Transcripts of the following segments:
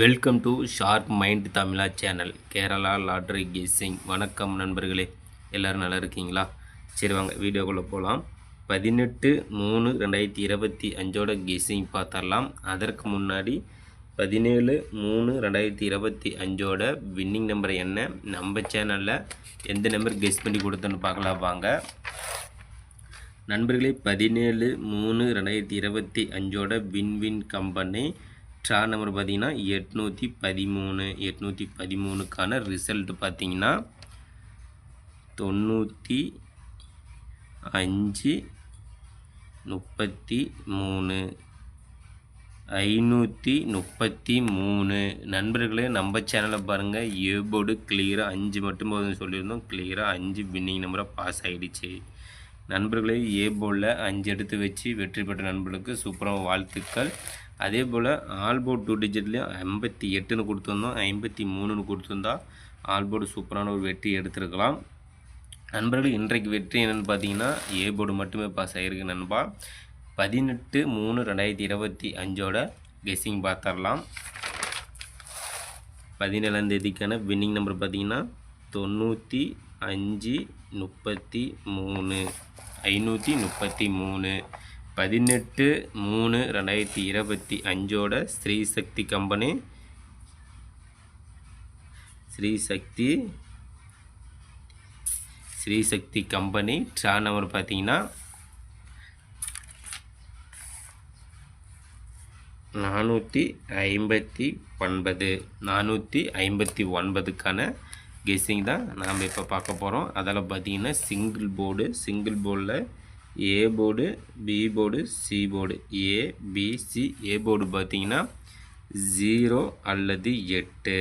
Welcome to sharp mind Tamizha channel Kerala lottery guessing வணக்கம் நண்பர்களே. எல்லோரும் நல்லா இருக்கீங்களா? சரி வாங்க வீடியோக்குள்ளே போகலாம் பதினெட்டு மூணு ரெண்டாயிரத்தி இருபத்தி அஞ்சோட கெஸ்ஸிங் பார்த்துடலாம். அதற்கு முன்னாடி பதினேழு மூணு ரெண்டாயிரத்தி இருபத்தி அஞ்சோட வின்னிங் நம்பர் என்ன? நம்ம சேனலில் எந்த நம்பர் கெஸ் பண்ணி கொடுத்தோன்னு பார்க்கலாம் வாங்க. நண்பர்களே பதினேழு மூணு ரெண்டாயிரத்தி இருபத்தி அஞ்சோட win win company star number பார்த்தீங்கன்னா எட்நூற்றி பதிமூணு எட்நூற்றி பதிமூணுக்கான ரிசல்ட் பார்த்தீங்கன்னா தொண்ணூற்றி அஞ்சு முப்பத்தி மூணு ஐநூற்றி முப்பத்தி மூணு. நண்பர்களே நம்ம சேனலை பாருங்கள் ஏபோர்டு கிளியராக அஞ்சு மட்டும் போதும் சொல்லியிருந்தோம். கிளியராக அஞ்சு வின்னிங் நம்பராக பாஸ் ஆகிடுச்சு நண்பர்களே ஏ போலில் அஞ்சு எடுத்து வச்சு வெற்றி பெற்ற நண்பர்களுக்கு சூப்பராக வாழ்த்துக்கள். அதே போல் ஆல்போர்ட் டூ டிஜிட்லேயும் ஐம்பத்தி எட்டுன்னு கொடுத்துருந்தோம். ஐம்பத்தி மூணுன்னு கொடுத்துருந்தா ஆல்போர்டு சூப்பரான ஒரு வெற்றி எடுத்திருக்கலாம். நண்பர்கள் இன்றைக்கு வெற்றி என்னென்னு பார்த்தீங்கன்னா ஏ போர்டு மட்டுமே பாஸ் ஆகிருக்கு நண்பா. பதினெட்டு மூணு ரெண்டாயிரத்தி இருபத்தி அஞ்சோட கெஸ்ஸிங் பார்த்துடலாம் பதினேழாம் தேதிக்கான வின்னிங் நம்பர் பார்த்தீங்கன்னா தொண்ணூற்றி அஞ்சு முப்பத்தி மூணு. ஐநூற்றி முப்பத்தி மூணு பதினெட்டு மூணு ரெண்டாயிரத்தி இருபத்தி அஞ்சோட Shri Shakti company. Shri Shakti Shri Shakti company draw number பார்த்தீங்கன்னா நானூற்றி ஐம்பத்தி ஒன்பது நானூற்றி ஐம்பத்தி ஒன்பதுக்கான கெஸ்ஸிங் தான். நாம் இப்போ பார்க்க போகிறோம் அதில் பார்த்தீங்கன்னா சிங்கிள் போர்டு சிங்கிள் போர்டில் A board B board C board A BC A board பார்த்தீங்கன்னா ஜீரோ அல்லது எட்டு.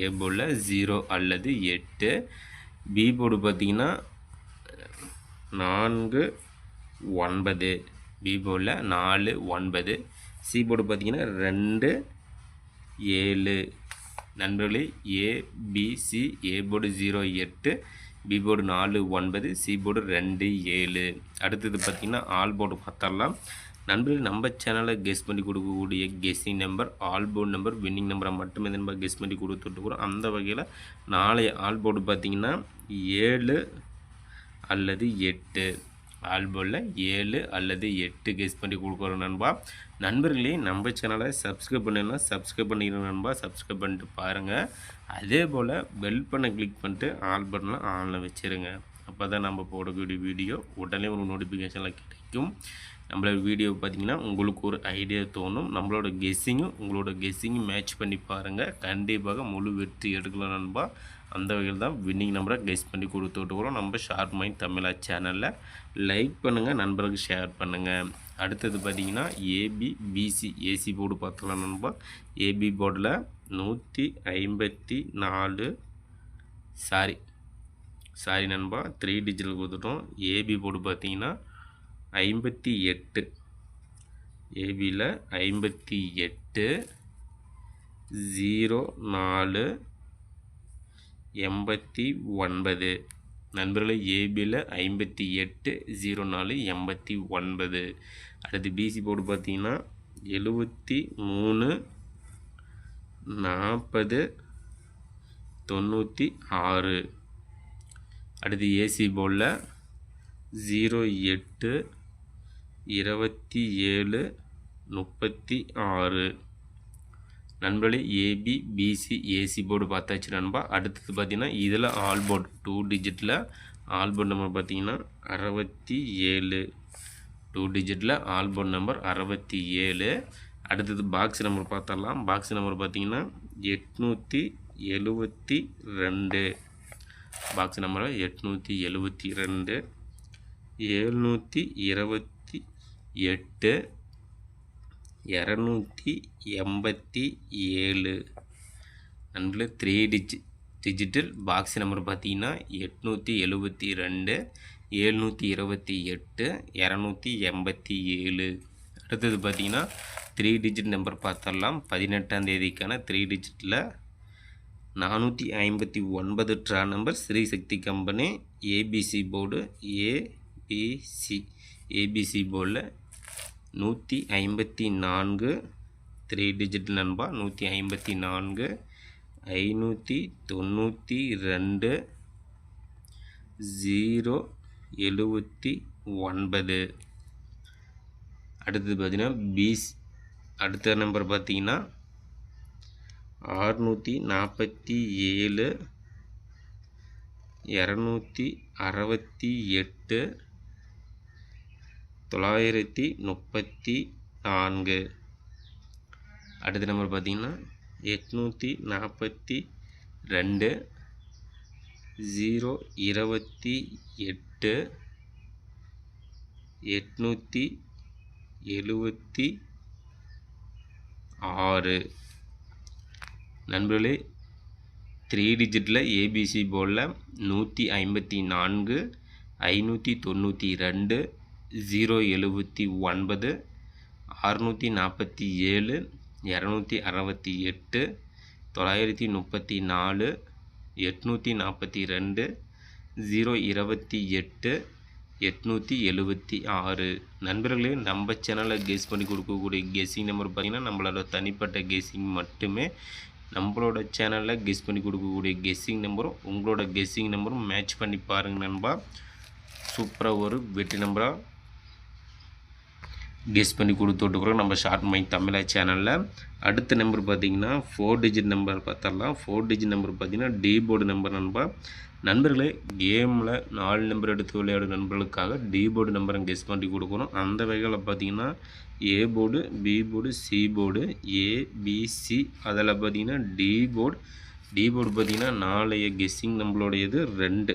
ஏ போர்டில் ஜீரோ அல்லது எட்டு. பி போர்டு பார்த்தீங்கன்னா நான்கு ஒன்பது. பி போர்டில் நாலு ஒன்பது. சி போர்டு பார்த்தீங்கன்னா ரெண்டு ஏழு. நண்பர்களே ஏபிசி ஏ போர்டு ஜீரோ எட்டு பி போர்டு நாலு ஒன்பது சி போர்டு ரெண்டு ஏழு. அடுத்தது பார்த்திங்கன்னா ஆல் போர்டு பார்த்தரலாம் நண்பர்கள் நம்ம சேனலில் கெஸ் பண்ணி கொடுக்கக்கூடிய guessing number all board number winning நம்பரை மட்டுமே நம்ம கெஸ் பண்ணி கொடுத்துட்ருக்குறோம் அந்த வகையில் நாளைய ஆல் போர்டு பார்த்திங்கன்னா ஏழு அல்லது எட்டு. ஆல்போலில் ஏழு அல்லது எட்டு கெஸ் பண்ணி கொடுக்குறோம் நண்பா. நண்பர்களே நம்ம சேனலை சப்ஸ்கிரைப் பண்ணணும்னா சப்ஸ்கிரைப் பண்ணிக்கிறோம் நண்பா. சப்ஸ்கிரைப் பண்ணிட்டு பாருங்கள் அதே போல் பெல் பண்ணை கிளிக் பண்ணிட்டு ஆல் பட்டனில் ஆனில் வச்சுருங்க. அப்போ தான் நம்ம போடக்கூடிய வீடியோ உடனே ஒரு நோட்டிஃபிகேஷனில் கிடைக்கும். நம்மளோட வீடியோ பார்த்திங்கன்னா உங்களுக்கு ஒரு ஐடியா தோணும். நம்மளோட கெஸ்ஸிங்கும் உங்களோட கெஸ்ஸிங்கும் மேட்ச் பண்ணி பாருங்கள் கண்டிப்பாக முழு வெற்றி எடுக்கலாம் நண்பா. அந்த வகையில் தான் வின்னிங் நம்பரை கெஸ் பண்ணி கொடுத்துட்டு நம்ம ஷார்ட் மைண்ட் தமிழா சேனலில் லைக் பண்ணுங்கள் நண்பர்களுக்கு ஷேர் பண்ணுங்கள் அடுத்தது பார்த்திங்கன்னா ஏபி பிசி ஏசி போர்டு பார்த்துக்கலாம் நண்பா. ஏபி போர்டில் நூற்றி ஐம்பத்தி நாலு சாரி. சாரி நண்பா த்ரீ டிஜிட்டல் கொடுத்துட்டோம். ஏபி போர்டு பார்த்தீங்கன்னா ஐம்பத்தி எட்டு. ஏபியில் ஐம்பத்தி எட்டு ஜீரோ நாலு எண்பத்தி ஒன்பது. நண்பர்களே ஏபியில் ஐம்பத்தி எட்டு ஜீரோ நாலு எண்பத்தி ஒன்பது. அடுத்து பிசி போர்டு பார்த்தீங்கன்னா எழுபத்தி மூணு நாற்பது தொண்ணூற்றி ஆறு. அடுத்து ஏசி போர்டில் ஜீரோ எட்டு இருபத்தி ஏழு முப்பத்தி ஆறு. நண்பர்களே ஏபி பிசி ஏசி போர்டு பார்த்தாச்சு நண்பா. அடுத்தது பார்த்தீங்கன்னா இதில் ஆல் போர்டு டூ டிஜிட்டில் ஆல் போர்டு நம்பர் பார்த்தீங்கன்னா அறுபத்தி ஏழு. டூ டிஜிட்டில் ஆல்பம் நம்பர் அறுபத்தி ஏழு. அடுத்தது பாக்ஸ் நம்பர் பார்த்தரலாம் பாக்ஸ் நம்பர் பார்த்தீங்கன்னா எட்நூற்றி எழுபத்தி ரெண்டு. பாக்ஸ் நம்பர் எட்நூற்றி எழுபத்தி ரெண்டு. எழுநூற்றி இருபத்தி எட்டு. இரநூத்தி எண்பத்தி ஏழு. நண்பில் த்ரீ டிஜி டிஜிட்டல் பாக்ஸ் நம்பர் பார்த்தீங்கன்னா எட்நூற்றி எழுபத்தி ரெண்டு. ஏழ்நூற்றி இருபத்தி எட்டு இரநூத்தி எண்பத்தி ஏழு. அடுத்தது பார்த்திங்கன்னா த்ரீ டிஜிட் நம்பர் பார்த்தரலாம் பதினெட்டாம் தேதிக்கான த்ரீ டிஜிட்டில் நானூற்றி ஐம்பத்தி ஒன்பது draw number Shri Shakti company ABC board ABC ABC போர்டில் நூற்றி ஐம்பத்தி நான்கு த்ரீ டிஜிட் நண்பா நூற்றி ஐம்பத்தி நான்கு ஐநூற்றி தொண்ணூற்றி ரெண்டு ஜீரோ எழுபத்தி ஒன்பது. அடுத்தது பார்த்தீங்கன்னா பிஸ் அடுத்த நம்பர் பார்த்தீங்கன்னா ஆறுநூற்றி நாற்பத்தி ஏழு இரநூத்தி அறுபத்தி எட்டு தொள்ளாயிரத்தி முப்பத்தி நான்கு. அடுத்த நம்பர் பார்த்தீங்கன்னா எட்நூற்றி நாற்பத்தி ரெண்டு. ஜீரோ இருபத்தி எட்டு எட்நூற்றி எழுபத்தி ஆறு. நண்பர்களே த்ரீ டிஜிட்டில் ஏபிசி போர்டில் நூற்றி ஐம்பத்தி நான்கு ஐநூற்றி தொண்ணூற்றி ரெண்டு ஜீரோ எழுபத்தி ஒன்பது அறுநூற்றி நாற்பத்தி ஏழு இரநூத்தி அறுபத்தி எட்டு தொள்ளாயிரத்தி முப்பத்தி நாலு எட்நூற்றி நாற்பத்தி ரெண்டு ஜீரோ இருபத்தி எட்டு எட்நூற்றி எழுபத்தி ஆறு. நண்பர்களே நம்ம சேனலில் கெஸ் பண்ணி கொடுக்கக்கூடிய கெஸ்ஸிங் நம்பர் பார்த்திங்கன்னா நம்மளோட தனிப்பட்ட கெஸ்ஸிங் மட்டுமே நம்மளோட சேனலில் கெஸ் பண்ணி கொடுக்கக்கூடிய கெஸ்ஸிங் நம்பரும் உங்களோட கெஸ்ஸிங் நம்பரும் மேட்ச் பண்ணி பாருங்கள் நண்பா. சூப்பராக ஒரு வெற்றி நம்பராக கெஸ் பண்ணி கொடுத்துட்ருக்குறோம் நம்ம ஷார்ட் மைக் தமிழா சேனலில் அடுத்த நம்பர் பார்த்தீங்கன்னா ஃபோர் டிஜிட் நம்பர் பார்த்தரலாம் ஃபோர் டிஜிட் நம்பர் பார்த்தீங்கன்னா டி போர்டு நம்பர் நண்பா. நண்பர்களே கேமில் நாலு நம்பர் எடுத்து விளையாடும் நண்பர்களுக்காக டி போர்டு நம்பரை கெஸ் பண்ணி கொடுக்குறோம் அந்த வகையில் பார்த்தீங்கன்னா A board B board C board ABC அதில் பார்த்தீங்கன்னா டி போர்டு டி போர்டு பார்த்தீங்கன்னா நாளைய கெஸ்ஸிங் நம்மளுடையது ரெண்டு.